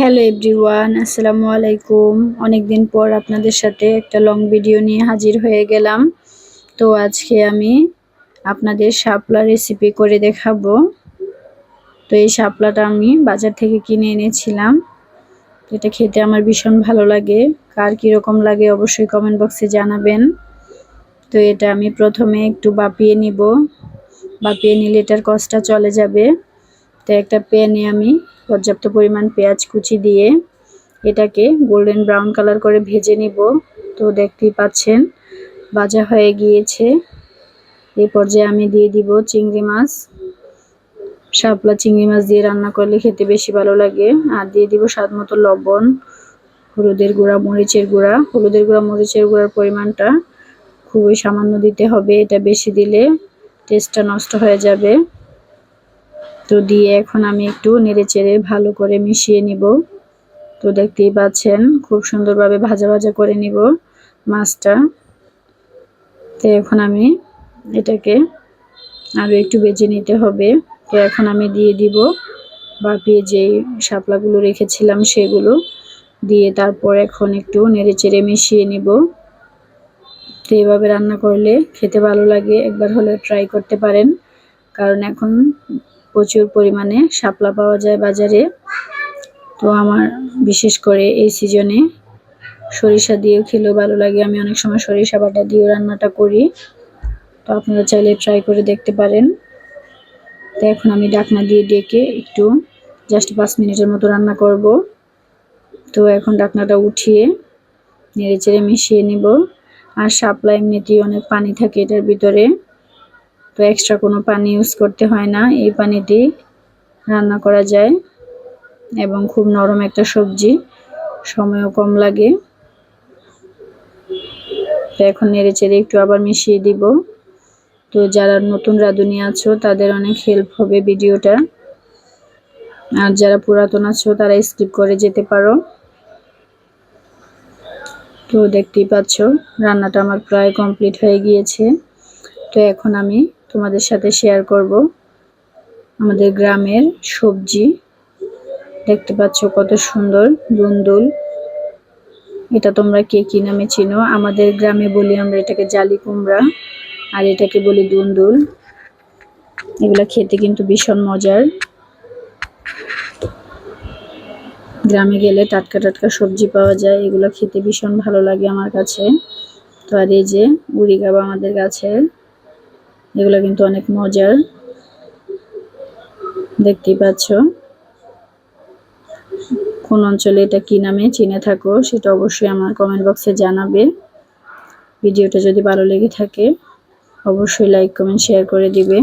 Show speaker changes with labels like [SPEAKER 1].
[SPEAKER 1] Hello everyone আসসালামু আলাইকুম অনেকদিন পর আপনাদের সাথে একটা লং ভিডিও নিয়ে হাজির হয়ে গেলাম। তো আজকে আমি আপনাদের শাপলা রেসিপি করে দেখাবো। তো এই শাপলাটা আমি বাজার থেকে কিনে এনেছিলাম। এটা খেতে আমার ভীষণ ভালো লাগে। কার কীরকম লাগে অবশ্যই কমেন্ট বক্সে জানাবেন। তো এটা আমি প্রথমে একটু বাপিয়ে নিব। বাপিয়ে নিলে এটার কষ্টটা চলে যাবে। তো একটা প্যানে আমি, পর্যাপ্ত পরিমাণ পেঁয়াজ কুচি দিয়ে। এটাকে গোল্ডেন ব্রাউন কালার করে ভেজে নিব। তো দেখতেই পাচ্ছেন, ভাজা হয়ে গিয়েছে। এই পর্যায়ে আমি দিয়ে দিব চিংড়ি মাছ। শাপলা চিংড়ি মাছ দিয়ে রান্না করলে খেতে বেশি ভালো লাগে। আর দিয়ে দিব স্বাদ মতো লবণ, হলুদের গুঁড়া, মরিচের গুঁড়া। হলুদের গুঁড়া, মরিচের গুঁড়ার পরিমাণটা খুবই সামান্য দিতে হবে। এটা বেশি দিলে টেস্টটা নষ্ট হয়ে যাবে। তো দিয়ে এখন আমি একটু নেড়েচেড়ে ভালো করে মিশিয়ে নিব। তো দেখতেই পাচ্ছেন, খুব সুন্দরভাবে ভাজা ভাজা করে নিব মাছটা। তো এখন আমি এটাকে আরও একটু বেজে নিতে হবে। তো এখন আমি দিয়ে দিব বাপিয়ে যে শাপলাগুলো রেখেছিলাম সেগুলো। দিয়ে তারপর এখন একটু নেড়ে চেড়ে মিশিয়ে নিব। তো এভাবে রান্না করলে খেতে ভালো লাগে, একবার হলে ট্রাই করতে পারেন। কারণ এখন প্রচুর পরিমাণে শাপলা পাওয়া যায় বাজারে। তো আমার বিশেষ করে এই সিজনে সরিষা দিয়েও খেলেও ভালো লাগে। আমি অনেক সময় সরিষা বাটা দিয়েও রান্নাটা করি। তো আপনারা চাইলে ট্রাই করে দেখতে পারেন। তো এখন আমি ডাকনা দিয়ে ডেকে একটু জাস্ট পাঁচ মিনিটের মতো রান্না করব। তো এখন ডাকনাটা উঠিয়ে নেড়ে চেড়ে মিশিয়ে নিব। আর শাপলা এমনিতেই অনেক পানি থাকে এটার ভিতরে। তো এক্সট্রা কোনো পানি ইউজ করতে হয় না। এই পানিতেই রান্না করা যায় এবং খুব নরম একটা সবজি, সময়ও কম লাগে। তো এখন নেড়ে চেড়ে একটু আবার মিশিয়ে দিব। তো যারা নতুন রাঁধুনি আছো, তাদের অনেক হেল্প হবে ভিডিওটা। আর যারা পুরাতন আছো, তারা স্কিপ করে যেতে পারো। তো দেখতেই পাচ্ছ, রান্নাটা আমার প্রায় কমপ্লিট হয়ে গিয়েছে। তো এখন আমি তোমাদের সাথে শেয়ার করব। আমাদের গ্রামের সবজি, দেখতে পাচ্ছ কত সুন্দর দুন্দুল। এটা তোমরা কে কি নামে চিনো? আমাদের গ্রামে বলি আমরা এটাকে জালি কুমড়া, আর এটাকে বলি দুন্দুল। এগুলা খেতে কিন্তু ভীষণ মজার। গ্রামে গেলে টাটকা টাটকা সবজি পাওয়া যায়, এগুলো খেতে ভীষণ ভালো লাগে আমার কাছে। তো আর এই যে উড়ি গাবা আমাদের গাছের। এগুলো কিন্তু অনেক মজার। দেখতেই পাচ্ছ। কোন অঞ্চলে এটা কি নামে চিনে থাকো, সেটা অবশ্যই আমার কমেন্ট বক্সে জানাবে। ভিডিওটা যদি ভালো লেগে থাকে, অবশ্যই লাইক কমেন্ট শেয়ার করে দিবে।